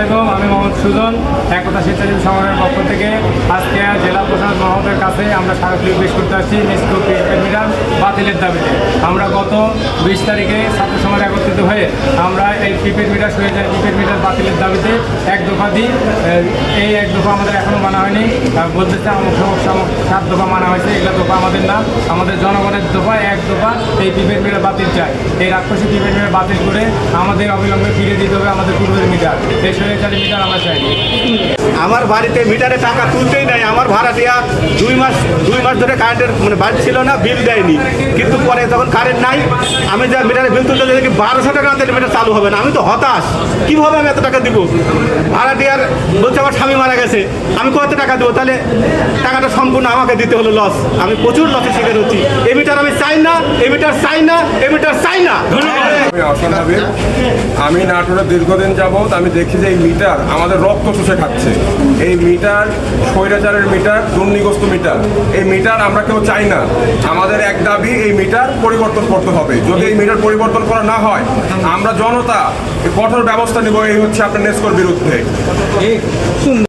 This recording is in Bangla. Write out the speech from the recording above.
আলাইকুম, আমি মোহাম্মদ সুজন, একতা স্বেচ্ছাসেবী সংগঠনের পক্ষ থেকে। আজকে জেলা প্রশাসক মহোদয়ের কাছে আমরা স্মারকলিপি পেশ করতে আসছি মিটার বাতিলের দাবিতে। আমরা গত বিশ তারিখে ছাত্র সমাজ একত্রিত হয়ে আমরা এই প্রিপেড মিটার সরে যায় প্রিপেড মিটার বাতিলের দাবিতে এক দফা দিই এই এক দফা আমাদের এখনও মানা হয়নি। বলতে সমুক সাত দফা মানা হয়েছে, এগুলো দফা আমাদের না। আমাদের জনগণের দফা এক এই প্রিপেড মিটার বাতিল চাই। এই রাক্ষসী প্রিপেড মিটার বাতিল করে আমাদের অবিলম্বে ফিরে দিতে হবে আমাদের পূর্বের মিটার। এই সরকারি মিটার আমরা চাই আমার বাড়িতে মিটারে টাকা তুলতেই নাই। আমার ভাড়া দেওয়া দুই মাস দুই মাস ধরে কারেন্টের মানে বাড়ি ছিল না, বিল দেয়নি। কিন্তু পরে যখন কারেন্ট নাই, আমি যা মিটারে বিল তুলতে দেখি বারোশো টাকা আনতে মিটার চালু হবে না। আমি তো হতাশ। কীভাবে আমি এত টাকা দিব? ভাড়া দেওয়ার বলছে আমার স্বামী মারা গেছে। আমি কত টাকা দেবো? তাহলে টাকাটা সম্পূর্ণ আমাকে দিতে হলো লস। আমি প্রচুর লসের শিকার হচ্ছি। এই না এই মিটার চাই না। এই মিটার চাই না আমি নাটোরে দীর্ঘদিন যাবৎ আমি দেখি যে এই মিটার আমাদের রক্ত চুষে খাচ্ছে। এই মিটার, স্বৈরাচারের মিটার দুর্নিগ্রস্ত মিটার, এই মিটার আমরা কেউ চাই না। আমাদের এক দাবি, এই মিটার পরিবর্তন করতে হবে। যদি এই মিটার পরিবর্তন করা না হয়, আমরা জনতা কঠোর ব্যবস্থা নিব, এই হচ্ছে আপনার নেস্কোর বিরুদ্ধে।